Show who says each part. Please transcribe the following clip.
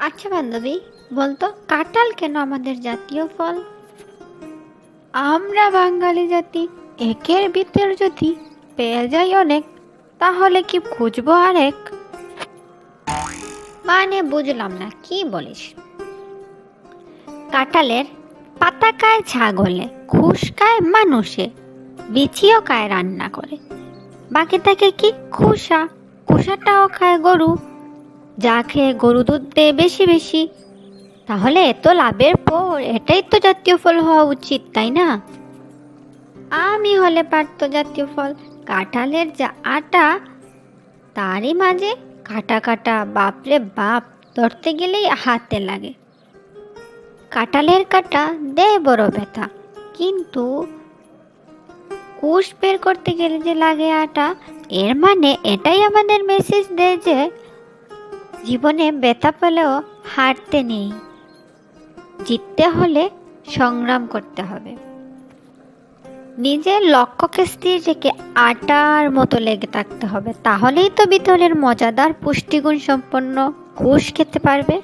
Speaker 1: আচ্ছা বান্ধবী, বলতো কাঁঠাল কেন আমাদের জাতীয় ফল? আমরা বাঙালি জাতি, একের ভিতর যদি পেয়ে যাই অনেক, তাহলে কি খুঁজবো আরেক? মানে বুঝলাম না, কি বলিস? কাঁঠালের পাতা খায় ছাগলে খুশ খায় মানুষে, বিচিও খায় রান্না করে। বাকি থাকে কি? খুসা, খুসাটাও খায় গরু। যা খেয়ে গরু দুধ দেয় বেশি বেশি। তাহলে এত লাভের পর এটাই তো জাতীয় ফল হওয়া উচিত, তাই না? আমি হলে পারতো জাতীয় ফল। কাঁঠালের যা আটা, তারই মাঝে কাটা কাটা, বাপরে বাপ, ধরতে গেলেই হাতে লাগে। কাঁঠালের কাটা দেয় বড় ব্যথা, কিন্তু কুশ বের করতে গেলে যে লাগে আটা, এর মানে এটাই আমাদের মেসেজ দেয় যে জীবনে ব্যথা পেলেও হারতে নেই। জিততে হলে সংগ্রাম করতে হবে। নিজের লক্ষ্যকে স্থির রেখে আটার মতো লেগে থাকতে হবে। তাহলেই তো বিতলের মজাদার পুষ্টিগুণ সম্পন্ন ঘুষ খেতে পারবে।